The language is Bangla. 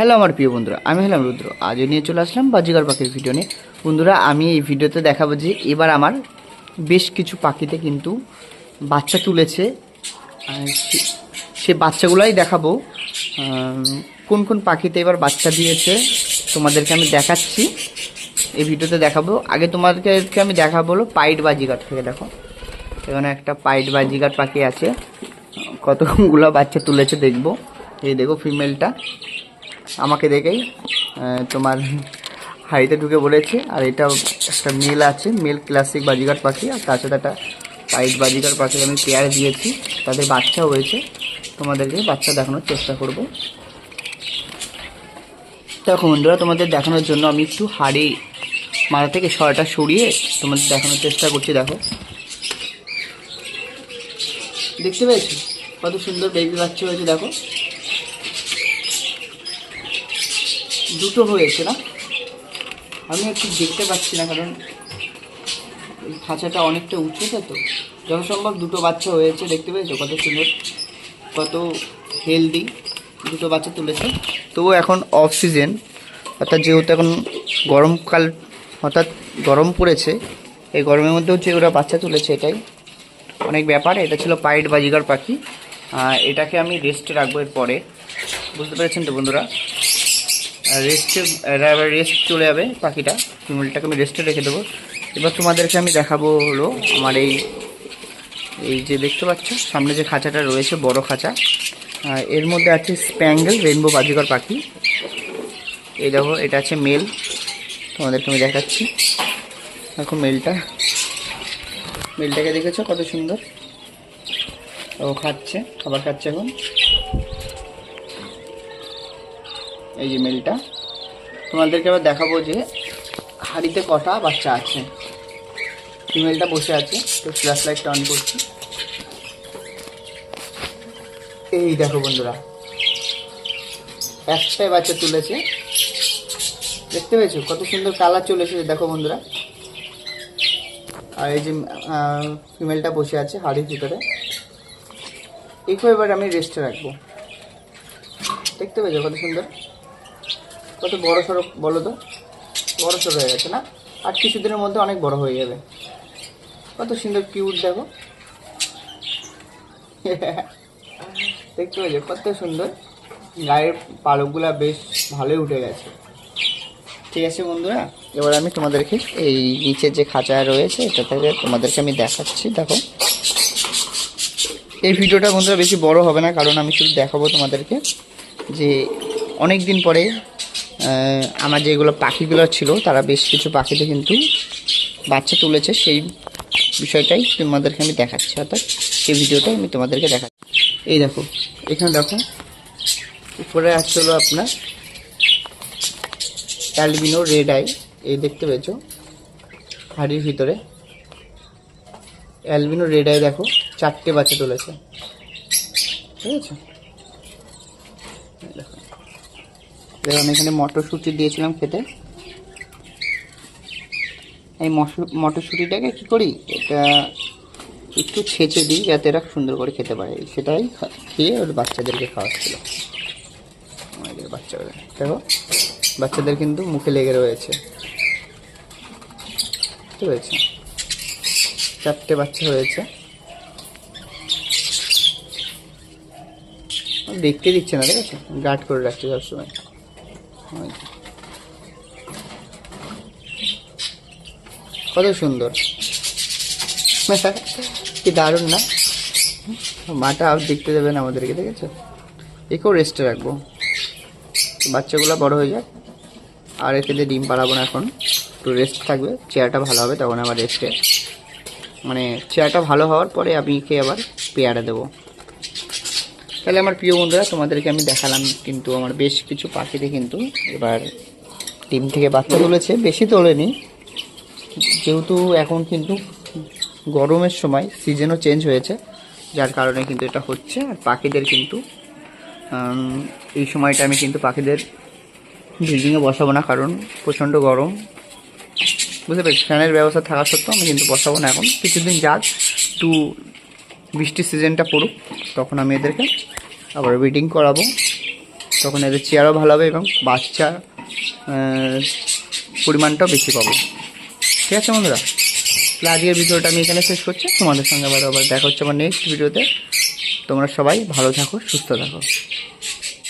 হ্যালো আমার প্রিয় বন্ধুরা, আমি হলাম রুদ্র। আজও নিয়ে চলে আসলাম বাজিগার পাখির ভিডিও নিয়ে। বন্ধুরা, আমি এই ভিডিওতে দেখাবো যে এবার আমার বেশ কিছু পাখিতে কিন্তু বাচ্চা তুলেছে। সে- বাচ্চাগুলাই দেখাবো। কোন কোন পাখিতে এবার বাচ্চা দিয়েছে, তোমাদেরকে আমি দেখাচ্ছি। এই ভিডিওতে দেখাবো। আগে তোমাদেরকে আমি দেখাবো হলো পাইট বাজিগার থেকে, দেখো। এখানে একটা পাইট বাজিগার পাখি আছে। কতগুলো বাচ্চা তুলেছে, দেখব। এই দেখো ফিমেলটা আমাকে দেখেই তোমার হাড়িতে ঢুকে বলেছে। আর এটা একটা মেল আছে, মেল ক্লাসিক বাজিগার পাখি। আর তার সাথে একটা পাইট বাজিগার পাখি আমি পেয়ার দিয়েছি। তাদের বাচ্চা হয়েছে। তোমাদেরকে বাচ্চা দেখানোর চেষ্টা করব। দেখো বন্ধুরা, তোমাদের দেখানোর জন্য আমি একটু হাড়ি মাথা থেকে সরাটা সরিয়ে তোমাদের দেখানোর চেষ্টা করছি, দেখো। দেখতে পেয়েছ? কত সুন্দর বেবি বাচ্চা হয়েছে, দেখো। দুটো হয়েছে না? আমি একটু দেখতে পাচ্ছি না, কারণ এই খাঁচাটা অনেকটা উঁচুতে তো যত সম্ভব দুটো বাচ্চা হয়েছে, দেখতে পেয়েছ? কত সুন্দর, কত হেলদি দুটো বাচ্চা তুলেছে। তবু এখন অফ সিজন অর্থাৎ যেহেতু এখন গরমকাল অর্থাৎ গরম পড়েছে, এই গরমের মধ্যেও যে ওরা বাচ্চা তুলেছে এটাই অনেক ব্যাপার। এটা ছিল পাইট বাজিগার পাখি। এটাকে আমি রেস্টে রাখব এরপরে। বুঝতে পেরেছেন তো বন্ধুরা? রেস্টে এবার রেস্ট চলে যাবে পাখিটা ফিমেলটাকে আমি রেস্টে রেখে দেবো। এবার তোমাদেরকে আমি দেখাবো হলো আমার এই এই যে দেখতে পাচ্ছ, সামনে যে খাঁচাটা রয়েছে, বড় খাঁচা। এর মধ্যে আছে স্প্যাঙ্গেল রেনবো বাজিকর পাখি। এই দেখো, এটা আছে মেল তোমাদেরকে আমি দেখাচ্ছি। দেখো মেলটা মেলটাকে দেখেছ কত সুন্দর? ও খাচ্ছে, খাবার খাচ্ছে এখন। এই যে মেলটা তোমাদেরকে আবার দেখাবো যে হাড়িতে কটা বাচ্চা আছে। ফিমেলটা বসে আছে, তো ফ্ল্যাশ লাইটটা অন করছি। এই দেখো বন্ধুরা, একটাই বাচ্চা তুলেছে। দেখতে পেয়েছ? কত সুন্দর কালার চলে এসেছে দেখো বন্ধুরা। আর এই যে ফিমেলটা বসে আছে হাড়ির ভিতরে। একে এবার আমি রেস্টে রাখব। দেখতে পেয়েছ কত সুন্দর? কত বড় সড়ো বলো তো? বড় সড়ো হয়ে গেছে না? আর কিছুদিনের মধ্যে অনেক বড় হয়ে যাবে। কত সুন্দর কিউট দেখো। দেখতে পেয়েছ কত সুন্দর। গায়ের পালকগুলা বেশ ভালোই উঠে গেছে। ঠিক আছে বন্ধুরা, এবার আমি তোমাদেরকে এই নিচের যে খাঁচা রয়েছে, এটা থেকে তোমাদেরকে আমি দেখাচ্ছি। দেখো। এই ভিডিওটা বন্ধুরা বেশি বড় হবে না, কারণ আমি শুধু দেখাবো তোমাদেরকে যে অনেক দিন পরে আমার যেগুলো পাখিগুলো ছিল, তারা বেশ কিছু পাখিতে কিন্তু বাচ্চা তুলেছে। সেই বিষয়টাই তোমাদেরকে আমি দেখাচ্ছি। অর্থাৎ সেই ভিডিওটাই আমি তোমাদেরকে দেখাচ্ছি। এই দেখো, এখানে দেখো, উপরে আসছে হলো আপনার অ্যালবিনো রেড আই। এই দেখতে পেয়েছ? হাড়ির ভিতরে। অ্যালবিনো রেড আই দেখো, চারটে বাচ্চা তুলেছে। ঠিক আছে? দেখো আমি এখানে মটরশুঁটি দিয়েছিলাম খেতে। এই মটরশুঁটিটাকে কি করি? এটা একটু ছেঁচে দিই যাতে এরা সুন্দর করে খেতে পারে। সেটাই খেয়ে ওর বাচ্চাদেরকে খাওয়াচ্ছিল। আমাদের বাচ্চাদের দেখো, বাচ্চাদের কিন্তু মুখে লেগে রয়েছে। হয়েছে? চারটে বাচ্চা হয়েছে। দেখতে দিচ্ছে না, ঠিক আছে? গার্ড করে রাখছে সবসময়। কত সুন্দর। কি দারুণ না? মাটা আর দেখতে দেবেন আমাদেরকে, দেখেছ? একেও রেস্টে রাখব। বাচ্চাগুলো বড় হয়ে যাক। আর এতে ডিম পাড়াবো না এখন, একটু রেস্ট থাকবে। চেয়ারটা ভালো হবে তখন আবার রেস্টে মানে চেয়ারটা ভালো হওয়ার পরে আমি আবার পেয়ারা দেবো। তাহলে আমার প্রিয় বন্ধুরা, তোমাদেরকে আমি দেখালাম কিন্তু আমার বেশ কিছু পাখিতে কিন্তু এবার ডিম থেকে বাচ্চা তুলেছে, বেশি তোলেনি। যেহেতু এখন কিন্তু গরমের সময় সিজনও চেঞ্জ হয়েছে, যার কারণে কিন্তু এটা হচ্ছে। আর পাখিদের কিন্তু এই সময়টা আমি কিন্তু পাখিদের বিল্ডিংয়ে বসাবো না, কারণ প্রচণ্ড গরম। বুঝতে পেরেছি? ফ্যানের ব্যবস্থা থাকা সত্ত্বেও আমি কিন্তু বসাবো না এখন। কিছুদিন যাক, একটু বৃষ্টির সিজনটা পড়ুক, তখন আমি এদেরকে আবার ব্রিডিং করাবো। তখন এদের চেয়ারও ভালো হবে এবং বাচ্চার পরিমাণটাও বেশি পাবো। ঠিক আছে বন্ধুরা? আজকের ভিডিওটা আমি এখানে শেষ করছি। তোমাদের সঙ্গে আবার আবার দেখা হচ্ছে আমার নেক্সট ভিডিওতে তোমরা সবাই ভালো থাকো, সুস্থ থাকো।